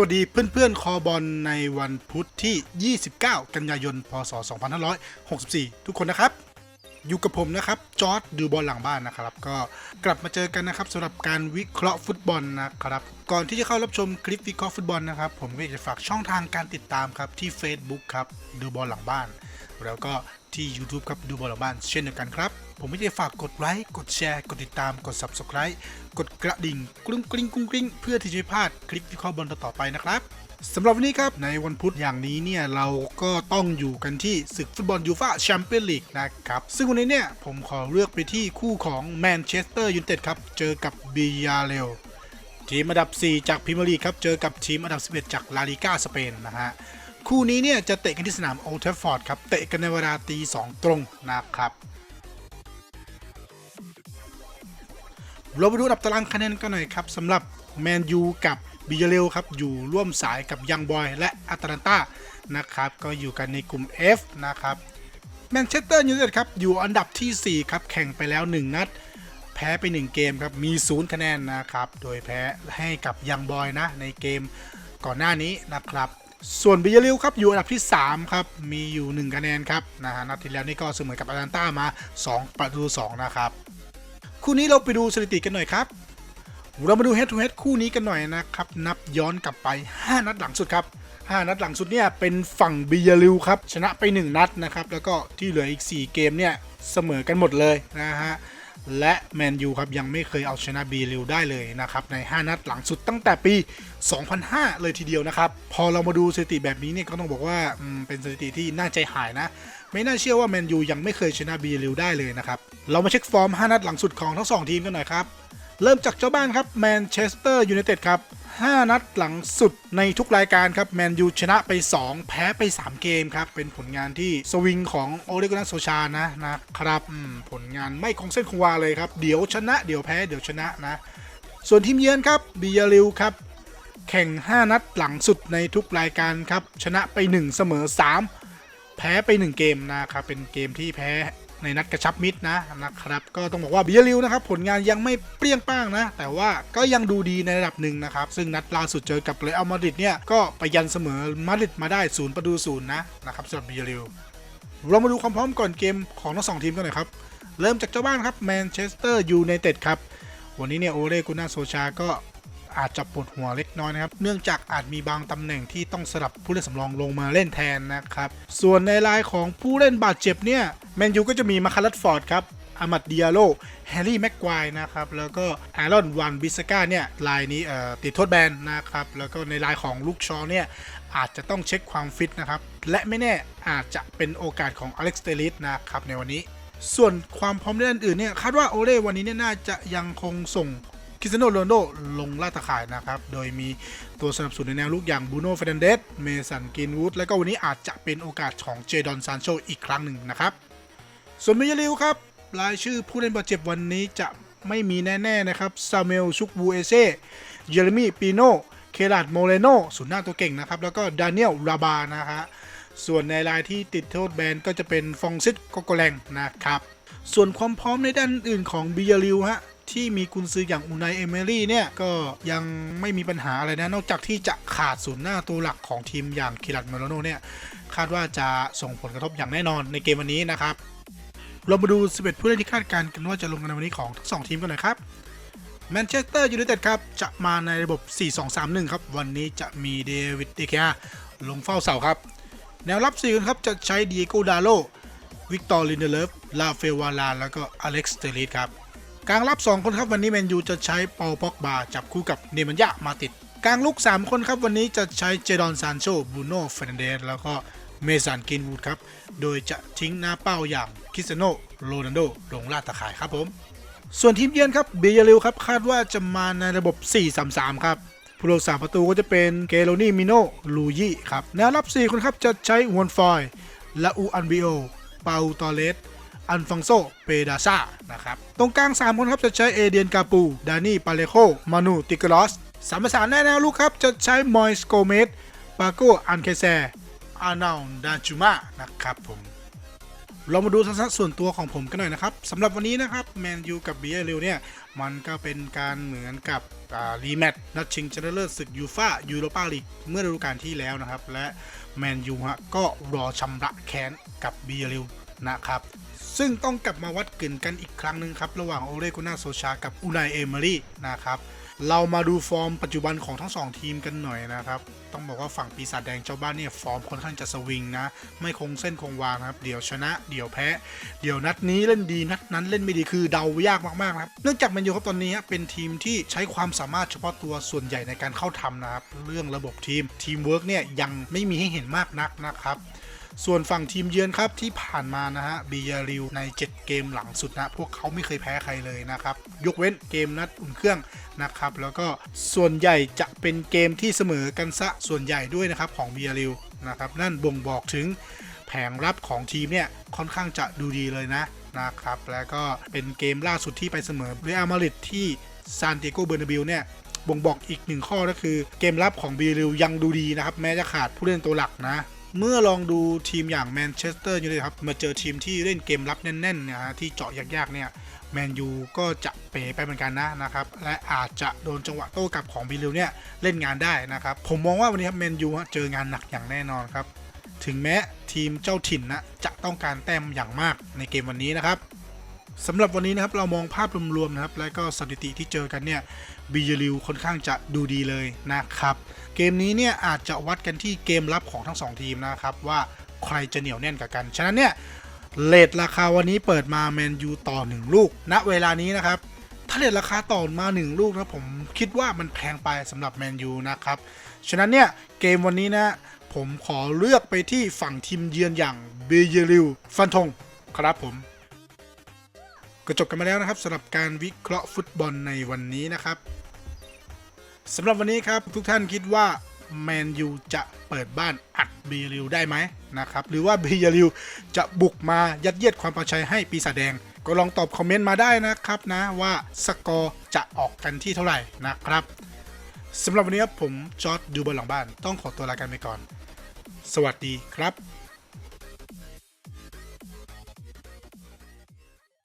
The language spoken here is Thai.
วัสดีเพื่อนๆ คอบอลในวันพุธที่ 29 กันยายน พศ 2564 ทุกคนนะครับ อยู่กับผมนะครับ จอร์ดดูบอลหลังบ้านนะครับ ก็กลับมาเจอกันนะครับสำหรับการวิเคราะห์ฟุตบอลนะครับ ก่อนที่จะเข้ารับชมคลิปวิเคราะห์ฟุตบอลนะครับ ผมก็อยากจะฝากช่องทางการติดตามครับที่ Facebook ครับดูบอลหลังบ้าน แล้วก็ ที่ YouTube ครับดูบอลบ้านเช่นเดียวกันครับ ผมไม่ได้ฝากกดไลค์กดแชร์กดติดตามกด Subscribe กดกระดิ่งกรุ้งกริ้งกรุ้งกริ้งเพื่อที่จะไม่พลาดคลิปวิเคราะห์บอลต่อๆไปนะครับสำหรับวันนี้ครับ ในวันพุธอย่างนี้เนี่ย เราก็ต้องอยู่กันที่ศึกฟุตบอลยูฟ่าแชมเปี้ยนลีกนะครับ ซึ่งวันนี้เนี่ย ผมขอเลือกไปที่คู่ของแมนเชสเตอร์ยูไนเต็ดครับ เจอกับบียาเรลทีมอันดับ 4 จากพรีเมียร์ลีกครับ เจอกับทีมอันดับ 11 จากลาลิก้าสเปนนะฮะ คู่นี้เนี่ยจะเตะกันที่สนามโอลด์แทฟฟอร์ดครับ เตะกันในเวลาตีสองตรงนะครับ เราไปดูอันดับตารางคะแนนกันหน่อยครับสำหรับแมนยูกับบิเยเรลครับ อยู่ร่วมสายกับยังบอย และอาตาลันตานะครับ ก็อยู่กันในกลุ่ม F นะครับแมนเชสเตอร์ยูไนเต็ดครับ อยู่อันดับทีสี่ 4 ครับ แข่งไปแล้ว 1 นัด แพ้ไป 1 เกมครับ มี 0 คะแนนนะครับ โดยแพ้ให้กับยังบอยนะ ในเกมก่อนหน้านี้นะครับ ส่วนบิเยริลครับอยู่อันดับที่ 3 ครับ มีอยู่ 1 คะแนนครับนะฮะนัดที่แล้วนี่ก็เสมอกับอาตาลันตามา 2 ประตู 2 นะครับ คู่นี้เราไปดูสถิติกันหน่อยครับ เรามาดู head to head คู่นี้กันหน่อยนะครับ นับย้อนกลับไป 5 นัดหลังสุดครับ 5 นัดหลังสุดเนี่ยเป็นฝั่งบิยาริวครับ ชนะไป 1 นัดนะครับ แล้วก็ที่เหลืออีก 4 เกมเนี่ยเสมอกันหมดเลยนะฮะ และแมนยูครับยังไม่เคยเอาชนะบีริวได้เลยนะครับใน 5 นัดหลังสุดตั้งแต่ปี 2005 เลยทีเดียวนะครับ พอเรามาดูสถิติแบบนี้เนี่ยก็ต้องบอกว่าเป็นสถิติที่น่าใจหายนะ ไม่น่าเชื่อว่าแมนยูยังไม่เคยชนะบีริวได้เลยนะครับ เรามาเช็คฟอร์ม 5 นัดหลังสุดของทั้ง 2 ทีมกันหน่อยครับ เริ่มจากเจ้าบ้านครับแมนเชสเตอร์ยูไนเต็ดครับ 5 นัดหลังสุดในทุกรายการครับแมนยูชนะไป 2 แพ้ไป 3 เกมครับ เป็นผลงานที่สวิงของโอเลกุนาโซชานะนะครับผลงานไม่คงเส้นคงวาเลยครับ เดี๋ยวชนะเดี๋ยวแพ้เดี๋ยวชนะนะ ส่วนทีมเยือนครับบิยาริวครับ แข่ง 5 นัดหลังสุดในทุกรายการครับ ชนะไป 1 เสมอ 3 แพ้ไป 1 เกมนะครับเป็นเกมที่แพ้ ในนัดกระชับมิตรนะนะครับ ก็ต้องบอกว่าบิยริวนะครับผลงานยังไม่เปรี้ยงป้างนะ แต่ว่าก็ยังดูดีในระดับหนึ่งนะครับ ซึ่งนัดล่าสุดเจอกับเรอัลมาดริดเนี่ยก็ไปยันเสมอมาดริดมาได้ศูนย์ประตูศูนย์นะนะครับสำหรับบิยริวเรามาดูความพร้อมก่อนเกมของทั้งสองทีมกันหน่อยครับ เริ่มจากเจ้าบ้านครับแมนเชสเตอร์ยูไนเต็ดครับวันนี้เนี่ยโอเล่กุน่าโซชาก็ อาจจะปวดหัวเล็กน้อยนะครับ เนื่องจากอาจมีบางตำแหน่งที่ต้องสลับผู้เล่นสำรองลงมาเล่นแทนนะครับ ส่วนในรายของผู้เล่นบาดเจ็บเนี่ยแมนยูก็จะมีมาคารัตฟอร์ดครับอามัดเดียโลแฮร์รี่แม็กควายนะครับ แล้วก็แอรอนวันบิสกาเนี่ยลายนี้ติดโทษแบนนะครับ แล้วก็ในรายของลูกชอเนี่ยอาจจะต้องเช็คความฟิตนะครับ และไม่แน่อาจจะเป็นโอกาสของอเล็กซ์เตลิสนะครับในวันนี้ ส่วนความพร้อมในด้านอื่นเนี่ยคาดว่าโอเล่วันนี้เนี่ยน่าจะยังคงส่ง คริสเตียโนโรนโดลงล่าตะข่ายนะครับ โดยมีตัวสนับสนุนในแนวลุกอย่างบูโน่เฟรนเดสเมสันกินวูดและก็วันนี้อาจจะเป็นโอกาสของเจดอนซานโชอีกครั้งหนึ่งนะครับ ส่วนมิยาริวครับ รายชื่อผู้เล่นบาดเจ็บวันนี้จะไม่มีแน่ ๆ นะครับซาเมลชุกบูเอเซ่เยเรมีปีโนเคลาดโมเรโนศูนหน้าตัวเก่งนะครับ แล้วก็ดานิเอลราบานะฮะส่วนในรายที่ติดโทษแบนก็จะเป็นฟองซิตโกโกแลงนะครับ ส่วนความพร้อมในด้านอื่นของบิยาริวฮะ ที่มีกุนซืออย่างอูนายเอเมรี่เนี่ย ก็ยังไม่มีปัญหาอะไรนะ นอกจากที่จะขาดศูนย์หน้าตัวหลักของทีมอย่างคิรัตเมโลโนเนี่ยคาดว่าจะส่งผลกระทบอย่างแน่นอนในเกมวันนี้นะครับ เรามาดู 11 ผู้เล่นที่คาดการณ์กันว่าจะลงกันในวันนี้ของทั้งสองทีมกันหน่อยครับแมนเชสเตอร์ยูไนเต็ดครับ จะมาในระบบ 4-2-3-1 ครับ วันนี้จะมีเดวิดเดคียลงเฝ้าเสาครับ แนวรับ4คนครับจะใช้ดีเอโกดาโลวิกตอร์ลินเดเลฟลาเฟวาลาแล้วก็อเล็กซ์เตลิสครับ กลางรับ 2 คนครับวันนี้แมนยูจะใช้เปอลป็อกบาจับคู่กับเนมันยะมาติด กลางลุก 3 คนครับวันนี้จะใช้เจดอนซานโชบูโน่เฟรนเดสแล้วก็เมสันกินวูดครับ โดยจะทิ้งหน้าเป้าอย่างคริสเตโนโรนัลโดลงลาดตะข่ายครับผม ส่วนทีมเยือนครับเบยริวครับคาดว่าจะมาในระบบ 4-3-3 ครับผู้รักษาประตูก็จะเป็นเกโรนี่มิโนลูยี่ครับแนวรับ 4 คนครับจะใช้ฮวนฟอยแลาอูอันบิโอเปาตอเลส อันฟองโซ เปดาซานะครับ ตรงกลาง 3 คนครับจะใช้เอเดียนกาปู ดานี่ ปาเลโค มานู ติกลอสสามประสานแนแนวลูกครับ จะใช้มอยสโกเมสปาโกอันเคแซอานาลดาจูมานะครับผมเรามาดูทัศนส่วนตัวของผมกันหน่อยนะครับสำหรับวันนี้นะครับแมนยูกับเบียร์เอลเนี่ย มันก็เป็นการเหมือนกับรีแมตช์นัดชิงชนะเลิศศึกยูฟ่ายูโรปาลีกเมื่อฤดูกาลที่แล้วนะครับ และแมนยูฮะก็รอชำระแค้นกับเบียร์เอล นะครับ ซึ่งต้องกลับมาวัดกึ่นกันอีกครั้งหนึ่งครับ ระหว่างโอเลกุน่าโซชากับอูนายเอเมอรี่นะครับเรามาดูฟอร์มปัจจุบันของทั้งสองทีมกันหน่อยนะครับ ต้องบอกว่าฝั่งปีศาจแดงเจ้าบ้านเนี่ยฟอร์มค่อนข้างจะสวิงนะ ไม่คงเส้นคงวานะครับ เดี๋ยวชนะ เดี๋ยวแพ้ เดี๋ยวนัดนี้เล่นดีนัดนั้นเล่นไม่ดีคือเดายากมากๆนะครับ เนื่องจากแมนอยู่ครับตอนนี้เป็นทีมที่ใช้ความสามารถเฉพาะตัวส่วนใหญ่ในการเข้าทำนะครับ เรื่องระบบทีมทีมเวิร์กเนี่ยยังไม่มีให้เห็นมากนักนะครับ ส่วนฝั่งทีมเยือนครับที่ผ่านมานะฮะบียาริวใน 7 เกมหลังสุดนะพวกเขาไม่เคยแพ้ใครเลยนะครับ ยกเว้นเกมนัดอุ่นเครื่องนะครับ แล้วก็ส่วนใหญ่จะเป็นเกมที่เสมอกันซะส่วนใหญ่ด้วยนะครับของบียาริวนะครับนั่นบ่งบอกถึงแผงรับของทีมเนี่ยค่อนข้างจะดูดีเลยนะนะครับ แล้วก็เป็นเกมล่าสุดที่ไปเสมอเรอัลมาดริดที่ซานติโกเบอร์นาบิลเนี่ยบ่งบอกอีกหนึ่งข้อก็คือเกมรับของบีริวยังดูดีนะครับ แม้จะขาดผู้เล่นตัวหลักนะ เมื่อลองดูทีมอย่างแมนเชสเตอร์ยูไนเต็ดครับมาเจอทีมที่เล่นเกมรับแน่นๆเนี่ยฮะที่เจาะยากๆเนี่ยแมนยูก็จะเป๋ไปเหมือนกันนะนะครับและอาจจะโดนจังหวะโต้กลับของบีลิวเนี่ยเล่นงานได้นะครับผมมองว่าวันนี้ครับแมนยูเจองานหนักอย่างแน่นอนครับถึงแม้ทีมเจ้าถิ่นนะจะต้องการแต้มอย่างมากในเกมวันนี้นะครับ สำหรับวันนี้นะครับเรามองภาพรวมๆนะครับ และก็สถิติที่เจอกันเนี่ยบีเยลิวค่อนข้างจะดูดีเลยนะครับ เกมนี้เนี่ยอาจจะวัดกันที่เกมรับของทั้งสองทีมนะครับ ว่าใครจะเหนียวแน่นกับกัน ฉะนั้นเนี่ยเลทราคาวันนี้เปิดมาแมนยูต่อ 1 ลูก ณเวลานี้นะครับ ถ้าเลทราคาต่อมา 1 ลูกนะผมคิดว่ามันแพงไปสำหรับแมนยูนะครับ ฉะนั้นเนี่ยเกมวันนี้นะผมขอเลือกไปที่ฝั่งทีมเยือนอย่างบีเยลิวฟันธงครับผม ก็จบกันมาแล้วนะครับสำหรับการวิเคราะห์ฟุตบอลในวันนี้นะครับสำหรับวันนี้ครับทุกท่านคิดว่าแมนยูจะเปิดบ้านอัดบีริวได้ไหมนะครับหรือว่าบีริวจะบุกมายัดเยียดความปลอดภัยให้ปีศาจแดง ก็ลองตอบคอมเมนต์มาได้นะครับนะว่าสกอร์จะออกกันที่เท่าไหร่นะครับสำหรับวันนี้ผมจอร์ดดูบอลหลังบ้านต้องขอตัวลากันไปก่อน สวัสดีครับ